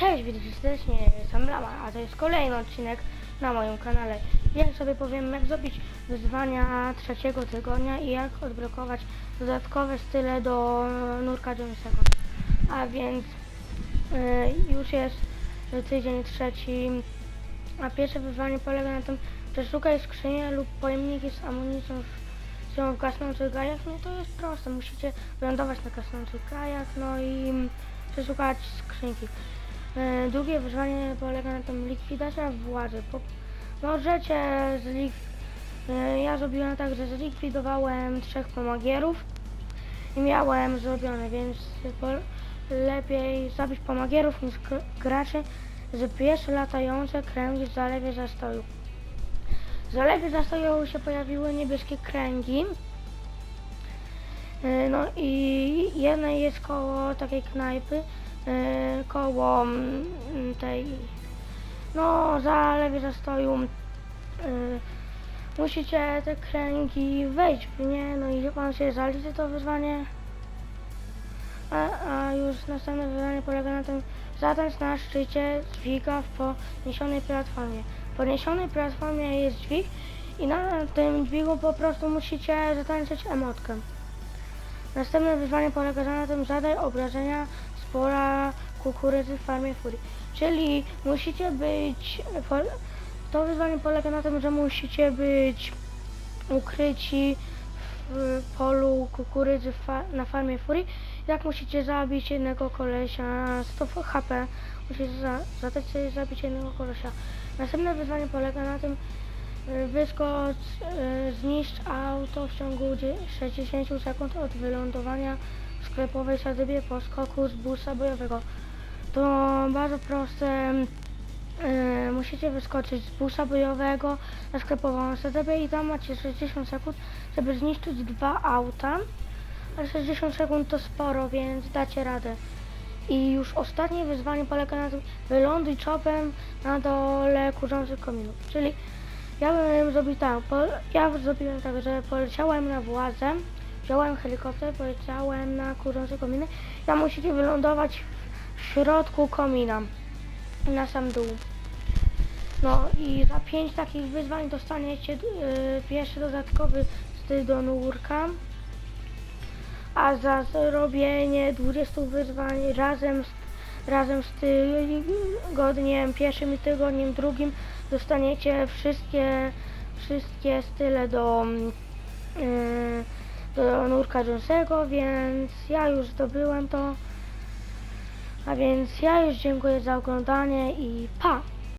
Cześć, witajcie serdecznie, jestem Lama, a to jest kolejny odcinek na moim kanale. Dzisiaj sobie powiem jak zrobić wyzwania trzeciego tygodnia i jak odblokować dodatkowe style do nurka Jonesa. A więc y, już jest tydzień trzeci, a pierwsze wyzwanie polega na tym, że szukaj skrzynię lub pojemniki z amunicją w, w gasnących gajach. No to jest proste, musicie wylądować na gasnących gajach, no i przeszukać skrzynki. E, Drugie wyzwanie polega na tym likwidacja władzy. Możecie zlik... e, Ja zrobiłem tak, że zlikwidowałem trzech pomagierów i miałem zrobione, więc lepiej zabić pomagierów niż gr- graczy z pierwsze latające kręgi w zalewie zastoju. W zalewie zastoju się pojawiły niebieskie kręgi. E, No i jedna jest koło takiej knajpy, koło mm, tej, no zalewie zastoju. e, Musicie te kręgi wejść nie, no i pan się zaliczy to wyzwanie. A, a już następne wyzwanie polega na tym, zatańcz na szczycie dźwiga w podniesionej platformie. W podniesionej platformie jest dźwig i na tym dźwigu po prostu musicie zatańczyć emotkę. Następne wyzwanie polega na tym, zadaj obrażenia z pola kukurydzy w farmie furii. Czyli musicie być, to wyzwanie polega na tym, że musicie być ukryci w polu kukurydzy na farmie furii. Jak musicie zabić jednego kolesia, 100 HP, musicie za- zadać sobie zabić jednego kolesia. Następne wyzwanie polega na tym, wyskocz, y, zniszcz auto w ciągu dzie- 60 sekund od wylądowania w sklepowej siedzibie po skoku z busa bojowego. To bardzo proste. y, musicie wyskoczyć z busa bojowego na sklepową siedzibę i tam macie 60 sekund, żeby zniszczyć dwa auta. Ale 60 sekund to sporo, więc dacie radę. I już ostatnie wyzwanie polega na tym, wyląduj czopem na dole kurzących kominów. Czyli ja bym zrobił tak, po, ja zrobiłem tak, że poleciałem na władzę, wziąłem helikopter, poleciałem na kurzące kominy. Ja musicie wylądować w środku komina, na sam dół. No i za pięć takich wyzwań dostaniecie yy, pierwszy dodatkowy styl do nurka. A za zrobienie 20 wyzwań razem z, razem z tygodniem, pierwszym i tygodniem drugim dostaniecie wszystkie, wszystkie style do, mm, do nurka Jonesego, więc ja już zdobyłem to. A więc ja już dziękuję za oglądanie i pa!